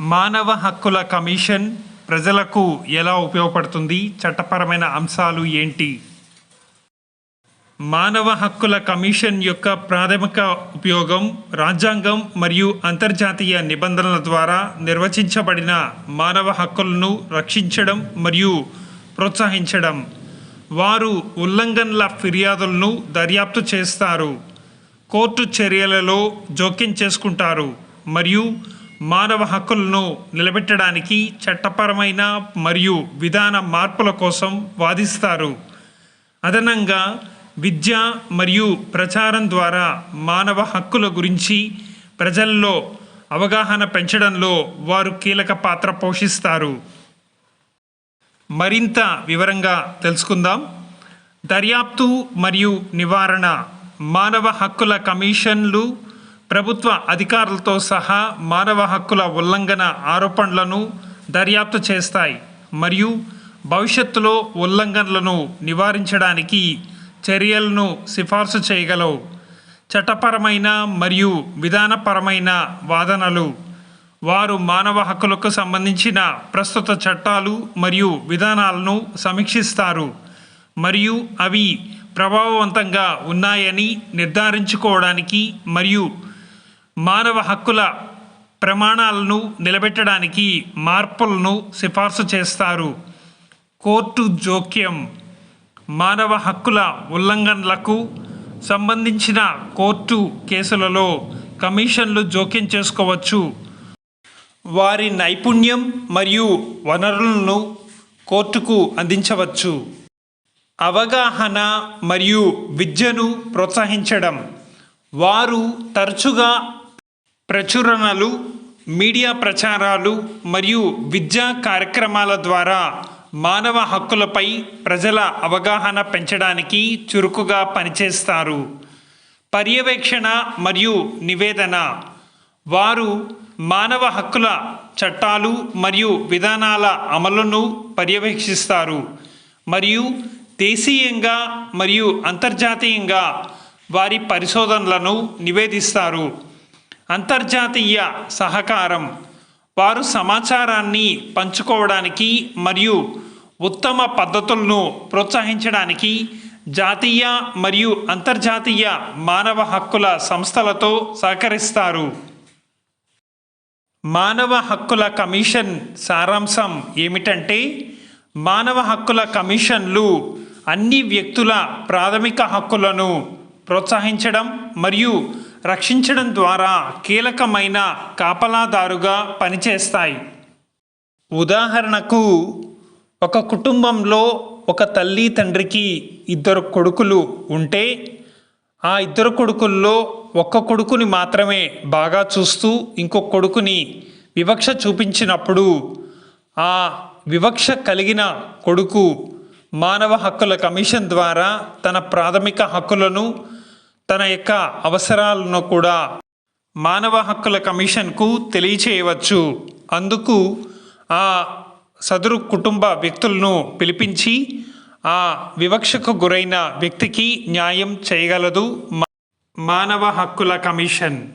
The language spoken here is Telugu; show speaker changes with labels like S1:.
S1: మానవ హక్కుల కమిషన్ ప్రజలకు ఎలా ఉపయోగపడుతుంది? చట్టపరమైన అంశాలు ఏంటి? మానవ హక్కుల కమిషన్ యొక్క ప్రాథమిక ఉపయోగం రాజ్యాంగం మరియు అంతర్జాతీయ నిబంధనల ద్వారా నిర్వచించబడిన మానవ హక్కులను రక్షించడం మరియు ప్రోత్సహించడం. వారు ఉల్లంఘనల ఫిర్యాదులను దర్యాప్తు చేస్తారు. కోర్టు చర్యలలో జోక్యం చేసుకుంటారు మరియు మానవ హక్కులను నిలబెట్టడానికి చట్టపరమైన మరియు విధాన మార్పుల కోసం వాదిస్తారు. అదనంగా విద్య మరియు ప్రచారం ద్వారా మానవ హక్కుల గురించి ప్రజల్లో అవగాహన పెంచడంలో వారు కీలక పాత్ర పోషిస్తారు. మరింత వివరంగా తెలుసుకుందాం. దర్యాప్తు మరియు నివారణ మానవ హక్కుల కమిషన్లు ప్రభుత్వ అధికారులతో సహా మానవ హక్కుల ఉల్లంఘన ఆరోపణలను దర్యాప్తు చేస్తాయి మరియు భవిష్యత్తులో ఉల్లంఘనలను నివారించడానికి చర్యలను సిఫార్సు చేయగలవు. చట్టపరమైన మరియు విధానపరమైన వాదనలు. వారు మానవ హక్కులకు సంబంధించిన ప్రస్తుత చట్టాలు మరియు విధానాలను సమీక్షిస్తారు మరియు అవి ప్రభావవంతంగా ఉన్నాయని నిర్ధారించుకోవడానికి మరియు మానవ హక్కుల ప్రమాణాలను నిలబెట్టడానికి మార్పులను సిఫార్సు చేస్తారు. కోర్టు జోక్యం. మానవ హక్కుల ఉల్లంఘనలకు సంబంధించిన కోర్టు కేసులలో కమిషన్లు జోక్యం చేసుకోవచ్చు. వారి నైపుణ్యం మరియు వనరులను కోర్టుకు అందించవచ్చు. అవగాహన మరియు విద్యను ప్రోత్సహించడం. వారు తరచుగా ప్రచురణలు మీడియా ప్రచారాలు మరియు విద్యా కార్యక్రమాల ద్వారా మానవ హక్కులపై ప్రజల అవగాహన పెంచడానికి చురుకుగా పనిచేస్తారు. పర్యవేక్షణ మరియు నివేదన. వారు మానవ హక్కుల చట్టాలు మరియు విధానాల అమలును పర్యవేక్షిస్తారు మరియు దేశీయంగా మరియు అంతర్జాతీయంగా వారి పరిశోధనలను నివేదిస్తారు. అంతర్జాతీయ సహకారం. వారు సమాచారాన్ని పంచుకోవడానికి మరియు ఉత్తమ పద్ధతులను ప్రోత్సహించడానికి జాతీయ మరియు అంతర్జాతీయ మానవ హక్కుల సంస్థలతో సహకరిస్తారు. మానవ హక్కుల కమిషన్ సారాంశం ఏమిటంటే మానవ హక్కుల కమిషన్లు అన్ని వ్యక్తుల ప్రాథమిక హక్కులను ప్రోత్సహించడం మరియు రక్షించడం ద్వారా కీలకమైన కాపలాదారుగా పనిచేస్తాయి. ఉదాహరణకు ఒక కుటుంబంలో ఒక తల్లి తండ్రికి ఇద్దరు కొడుకులు ఉంటే ఆ ఇద్దరు కొడుకుల్లో ఒక్క కొడుకుని మాత్రమే బాగా చూస్తూ ఇంకొక కొడుకుని వివక్ష చూపించినప్పుడు ఆ వివక్ష కలిగిన కొడుకు మానవ హక్కుల కమిషన్ ద్వారా తన ప్రాథమిక హక్కులను తన యొక్క అవసరాలను కూడా మానవ హక్కుల కమిషన్కు తెలియచేయవచ్చు. అందుకు ఆ సదరు కుటుంబ వ్యక్తులను పిలిపించి ఆ వివక్షకు గురైన వ్యక్తికి న్యాయం చేయగలదు మా- మానవ హక్కుల కమిషన్.